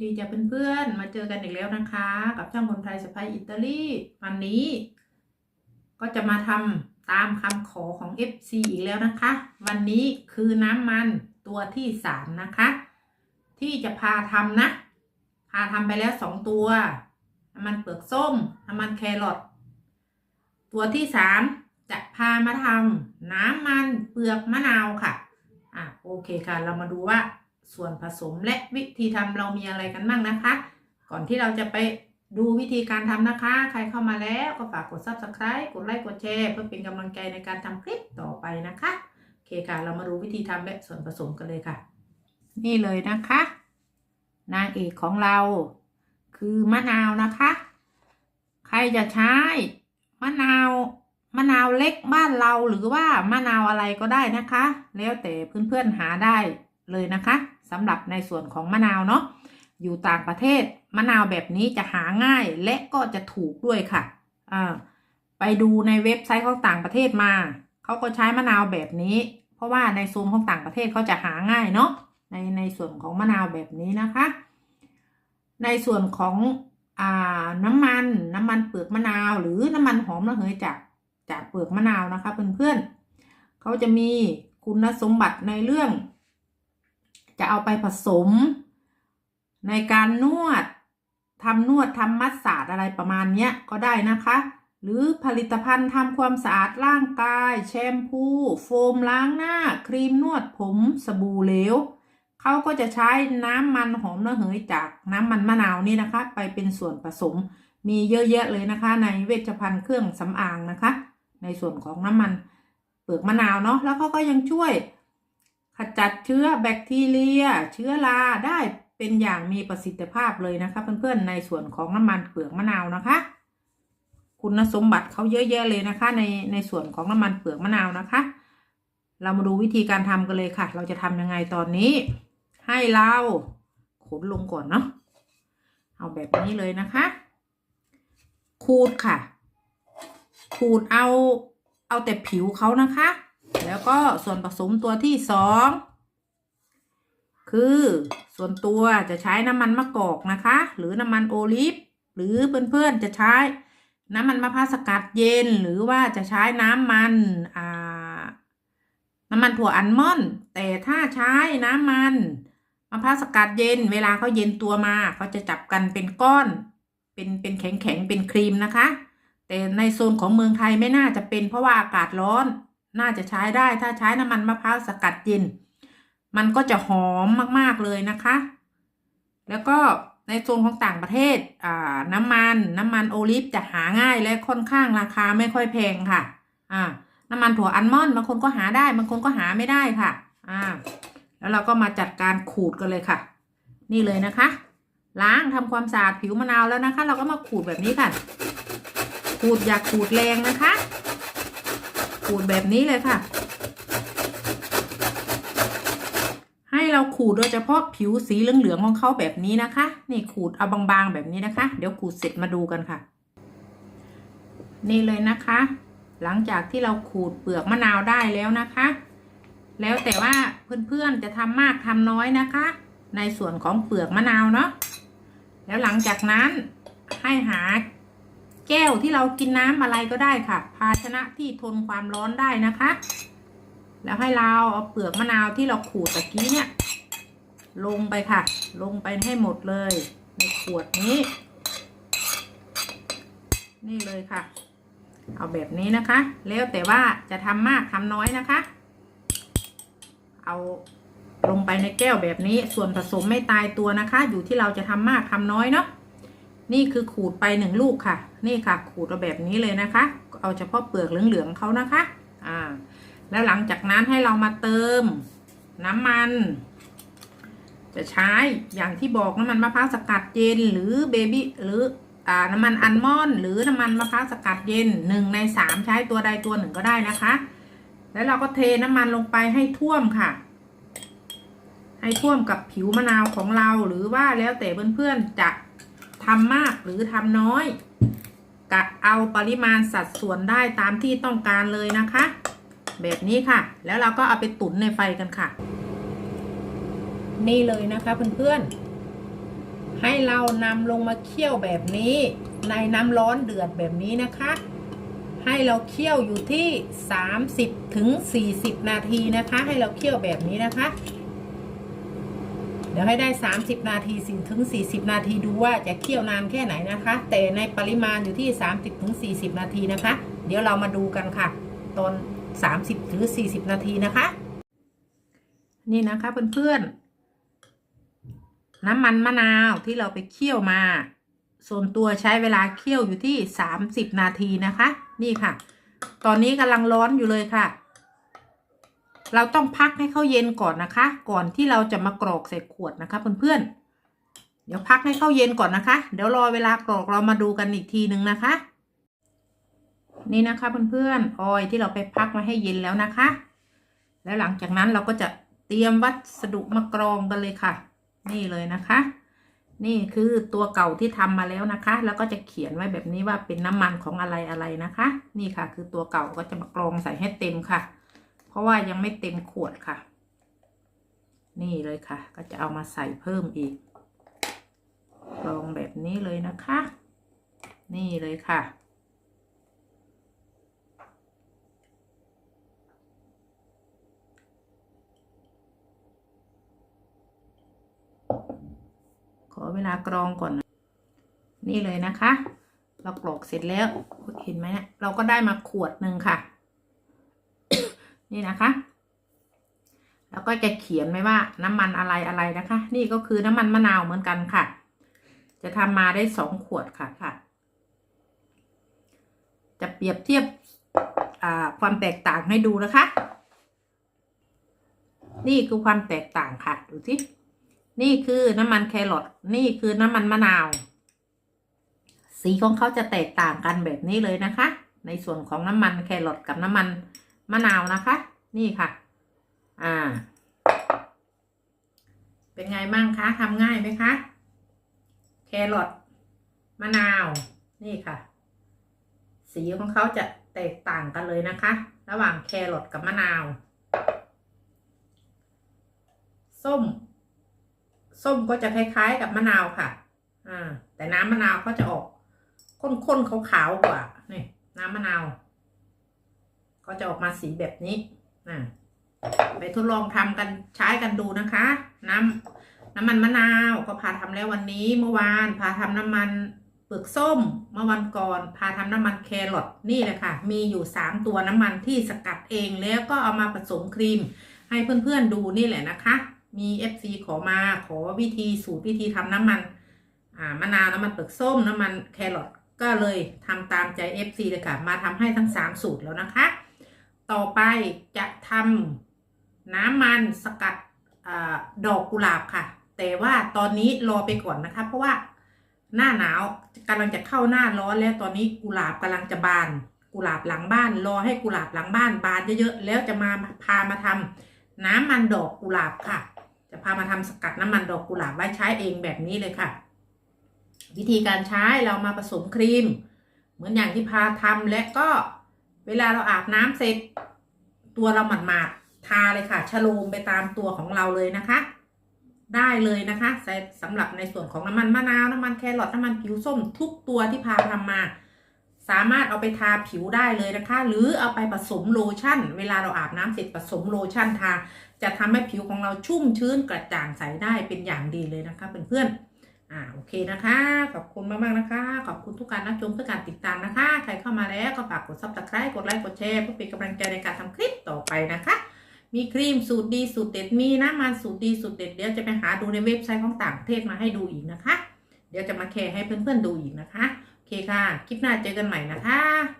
ดีจะเพื่อนๆ มาเจอกันอีกแล้วนะคะ กับช่างคนไทยสไปอิตาลีวันนี้ ก็จะมาทำตามคำขอของ FC อีกแล้วนะคะ วันนี้คือน้ำมันตัวที่สามนะคะ ที่จะพาทำนะ พาทำไปแล้วสองตัวน้ำมันเปลือกส้มน้ำมันแครอทตัวที่สาม จะพามาทำน้ำมันเปลือกมะนาวค่ะ อะโอเคค่ะ เรามาดูว่าส่วนผสมและวิธีทำเรามีอะไรกันบ้างนะคะ ก่อนที่เราจะไปดูวิธีการทำนะคะ ใครเข้ามาแล้วก็ฝากกด subscribe กดไลค์กดแชร์เพื่อเป็นกำลังใจในการทำคลิปต่อไปนะคะโอเคค่ะ เรามาดูวิธีทำและส่วนผสมกันเลยค่ะ นี่เลยนะคะ นางเอกของเรา คือมะนาวนะคะ ใครจะใช้มะนาว มะนาวเล็กบ้านเราหรือว่ามะนาวอะไรก็ได้นะคะ แล้วแต่เพื่อนๆหาได้เลยนะคะสำหรับในส่วนของมะนาวเนาะอยู่ต่างประเทศมะนาวแบบนี้จะหาง่ายและก็จะถูกด้วยค่ะอ่าไปดูในเว็บไซต์ของต่างประเทศมาเขาก็ใช้มะนาวแบบนี้ เพราะว่าในโซนของต่างประเทศเขาจะหาง่ายเนาะในในส่วนของมะนาวแบบนี้นะคะ ในส่วนของอ่าน้ำมันน้ำมันเปลือกมะนาว หรือน้ำมันหอมระเหยจาก จากเปลือกมะนาวนะคะเพื่อนๆเขาจะมีคุณสมบัติในเรื่อง จะเอาไปผสม ในการนวดทำนวดทำมัสสาดอะไรประมาณนี้ก็ได้นะคะ หรือผลิตภัณฑ์ทำความสะอาดร่างกาย แชมพู โฟมล้างหน้า ครีมนวดผมสบู่เหลวเขาก็จะใช้น้ำมันหอมระเหยจากน้ำมันมะนาวนี่นะคะ ไปเป็นส่วนผสมมีเยอะแยะเลยนะคะ ในเวชภัณฑ์เครื่องสำอางนะคะ ในส่วนของน้ำมันเปลือกมะนาวเนาะแล้วเขาก็ยังช่วย ขจัดเชื้อแบคทีเรีย เชื้อราได้เป็นอย่างมีประสิทธิภาพเลยนะคะ เพื่อนๆในส่วนของน้ำมันเปลือกมะนาวนะคะ คุณสมบัติเขาเยอะแยะเลยนะคะ ในในส่วนของน้ำมันเปลือกมะนาวนะคะ เรามาดูวิธีการทำกันเลยค่ะ เราจะทำยังไงตอนนี้ ให้เราขนลงก่อนเนาะเอาแบบนี้เลยนะคะขูดค่ะ ขูดเอาเอาแต่ผิวเขานะคะ แล้วก็ส่วนผสมตัวที่สองคือส่วนตัวจะใช้น้ำมันมะกอกนะคะ หรือน้ำมันโอลิฟหรือเพื่อนๆจะใช้น้ำมันมะพร้าวสกัดเย็น หรือว่าจะใช้น้ำมันอ่าน้ำมันถั่วอัลมอนด์แต่ถ้าใช้น้ำมันมะพร้าวสกัดเย็น เวลาเขาเย็นตัวมาเขาจะจับกันเป็นก้อน เป็นเป็นแข็งแข็งเป็นครีมนะคะ แต่ในโซนของเมืองไทยไม่น่าจะเป็นเพราะว่าอากาศร้อน น่าจะใช้ได้ถ้าใช้น้ำมันมะพร้าวสกัดเย็น มันก็จะหอมมากๆเลยนะคะ แล้วก็ในโซนของต่างประเทศอ่าน้ำมันน้ำมันโอลิฟจะหาง่ายและค่อนข้างราคาไม่ค่อยแพงค่ะอ่าน้ำมันถั่วอัลมอนด์บางคนก็หาได้บางคนก็หาไม่ได้ค่ะอ่าแล้วเราก็มาจัดการขูดกันเลยค่ะ นี่เลยนะคะ ล้างทำความสะอาดผิวมะนาวแล้วนะคะ เราก็มาขูดแบบนี้ค่ะ ขูดอย่าขูดแรงนะคะขูดแบบนี้เลยค่ะ ให้เราขูดโดยเฉพาะผิวสีเหลืองๆของเขาแบบนี้นะคะ นี่ขูดเอาบางๆแบบนี้นะคะ เดี๋ยวขูดเสร็จมาดูกันค่ะ นี่เลยนะคะ หลังจากที่เราขูดเปลือกมะนาวได้แล้วนะคะ แล้วแต่ว่าเพื่อนๆจะทำมากทำน้อยนะคะ ในส่วนของเปลือกมะนาวเนาะแล้วหลังจากนั้นให้หา แก้วที่เรากินน้ำอะไรก็ได้ค่ะ ภาชนะที่ทนความร้อนได้นะคะ แล้วให้เราเอาเปลือกมะนาวที่เราขูดตะกี้เนี่ย ลงไปค่ะ ลงไปให้หมดเลย ในขวดนี้ นี่เลยค่ะ เอาแบบนี้นะคะ แล้วแต่ว่าจะทำมากทำน้อยนะคะ เอาลงไปในแก้วแบบนี้ส่วนผสมไม่ตายตัวนะคะ อยู่ที่เราจะทำมากทำน้อยเนาะ นี่คือขูดไปหนึ่งลูกค่ะ นี่ค่ะ ขูดเอาแบบนี้เลยนะคะ เอาเฉพาะเปลือกเหลืองๆเขานะคะ อ่า แล้วหลังจากนั้นให้เรามาเติมน้ำมัน จะใช้อย่างที่บอกน้ำมันมะพร้าวสกัดเย็นหรือเบบี้หรืออ่าน้ำมันอัลมอนด์หรือน้ำมันมะพร้าวสกัดเย็นหนึ่งในสามใช้ตัวใดตัวหนึ่งก็ได้นะคะ แล้วเราก็เทน้ำมันลงไปให้ท่วมค่ะให้ท่วมกับผิวมะนาวของเราหรือว่าแล้วแต่เพื่อนๆจะ ทำมากหรือทำน้อย กะเอาปริมาณสัดส่วนได้ตามที่ต้องการเลยนะคะ แบบนี้ค่ะ แล้วเราก็เอาไปตุ๋นในไฟกันค่ะ นี่เลยนะคะเพื่อนๆ ให้เรานำลงมาเคี่ยวแบบนี้ ในน้ำร้อนเดือดแบบนี้นะคะ ให้เราเคี่ยวอยู่ที่ 30ถึง40 นาทีนะคะ ให้เราเคี่ยวแบบนี้นะคะ ดี๋ยวให้ได้ 30 นาทีถึง 40 นาทีดูว่าจะเคี่ยวนานแค่ไหนนะคะ แต่ในปริมาณอยู่ที่ 30 ถึง 40 นาทีนะคะ เดี๋ยวเรามาดูกันค่ะ ตอน 30 ถึง 40 นาทีนะคะ นี่นะคะเพื่อนๆ น้ำมันมะนาวที่เราไปเคี่ยวมา ส่วนตัวใช้เวลาเคี่ยวอยู่ที่ 30 นาทีนะคะ นี่ค่ะ ตอนนี้กำลังร้อนอยู่เลยค่ะ เราต้องพักให้เขาเย็นก่อนนะคะ ก่อนที่เราจะมากรอกใส่ขวดนะคะเพื่อนๆ เดี๋ยวพักให้เขาเย็นก่อนนะคะ เดี๋ยวรอเวลากรอกเรามาดูกันอีกทีหนึ่งนะคะ นี่นะคะเพื่อนๆออยที่เราไปพักมาให้เย็นแล้วนะคะ แล้วหลังจากนั้นเราก็จะเตรียมวัสดุมากรองกันเลยค่ะ นี่เลยนะคะ นี่คือตัวเก่าที่ทำมาแล้วนะคะ แล้วก็จะเขียนไว้แบบนี้ว่าเป็นน้ำมันของอะไรอะไรนะคะ นี่ค่ะ คือตัวเก่าก็จะมากรองใส่ให้เต็มค่ะ เพราะว่ายังไม่เต็มขวดค่ะ นี่เลยค่ะ ก็จะเอามาใส่เพิ่มอีกกรองแบบนี้เลยนะคะ นี่เลยค่ะ ขอเวลากรองก่อนนะนี่เลยนะคะ เรากรอกเสร็จแล้ว เห็นไหมเนี่ยเราก็ได้มาขวดหนึ่งค่ะ นี่นะคะ แล้วก็จะเขียนไว้ว่าน้ำมันอะไรอะไรนะคะ นี่ก็คือน้ำมันมะนาวเหมือนกันค่ะ จะทำมาได้สองขวดค่ะค่ะ จะเปรียบเทียบความแตกต่างให้ดูนะคะ นี่คือความแตกต่างค่ะ ดูสิ นี่คือน้ำมันแครอท นี่คือน้ำมันมะนาว สีของเขาจะแตกต่างกันแบบนี้เลยนะคะ ในส่วนของน้ำมันแครอทกับน้ำมัน มะนาวนะคะ นี่ค่ะ อ่า เป็นไงบ้างคะทำง่ายไหมคะแครอทมะนาว นี่ค่ะ สีของเขาจะแตกต่างกันเลยนะคะ ระหว่างแครอทกับมะนาว ส้ม ส้มก็จะคล้ายๆกับมะนาวค่ะ อ่า แต่น้ำมะนาวก็จะออกข้นๆขาวๆกว่า นี่ น้ำมะนาว ก็จะออกมาสีแบบนี้อ่าไปทดลองทำกันใช้กันดูนะคะ น้ำน้ำมันมะนาวก็พาทำแล้ววันนี้เมื่อวานพาทำน้ำมันเปลือกส้มเมื่อวันก่อนพาทำน้ำมันแครอทนี่แหละค่ะ มีอยู่สามตัวน้ำมันที่สกัดเองแล้วก็เอามาผสมครีม ให้เพื่อนๆดูนี่แหละนะคะ มี FC ขอมาขอวิธีสูตรวิธีทำน้ำมันมะนาวน้ำมันเปลือกส้มน้ำมันแครอทก็เลยทำตามใจ FC เลยค่ะ มาทำให้ทั้ง 3 สูตรแล้วนะคะ ต่อไปจะทำน้ำมันสกัดอดอกกุหลาบค่ะ แต่ว่าตอนนี้รอไปก่อนนะคะ เพราะว่าหน้าหนาวกำลังจะเข้าหน้าร้อนแล้วตอนนี้กุหลาบกำลังจะบาน กุหลาบหลังบ้าน รอให้กุหลาบหลังบ้านบานเยอะๆแล้วจะมาพามาทำน้ำมันดอกกุหลาบค่ะ จะพามาทำสกัดน้ำมันดอกกุหลาบไว้ใช้เองแบบนี้เลยค่ะ วิธีการใช้เรามาผสมครีม เหมือนอย่างที่พาทำและก็ เวลาเราอาบน้ำเสร็จ ตัวเราหมาดๆทาเลยค่ะชโลมไปตามตัวของเราเลยนะคะ ได้เลยนะคะสำหรับในส่วนของน้ำมันมะนาวน้ำมันแครอทน้ำมันผิวส้มทุกตัวที่พาทำมา สามารถเอาไปทาผิวได้เลยนะคะ หรือเอาไปผสมโลชั่น เวลาเราอาบน้ำเสร็จผสมโลชั่นทา จะทำให้ผิวของเราชุ่มชื้นกระจ่างใสได้เป็นอย่างดีเลยนะคะเพื่อนๆ อ่าโอเคนะคะ ขอบคุณมากๆนะคะ ขอบคุณทุกการรับชมทุกการติดตามนะคะ ใครเข้ามาแล้วก็ฝากกดซับสไครต์กดไลค์กดแชร์เพื่อเป็นกำลังใจในการทำคลิปต่อไปนะคะ มีครีมสูตรดีสูตรเด็ดมีน้ำมันสูตรดีสูตรเด็ดเดี๋ยวจะไปหาดูในเว็บไซต์ของต่างประเทศมาให้ดูอีกนะคะ เดี๋ยวจะมาแชร์ให้เพื่อนๆดูอีกนะคะโอเคค่ะ คลิปหน้าเจอกันใหม่นะคะ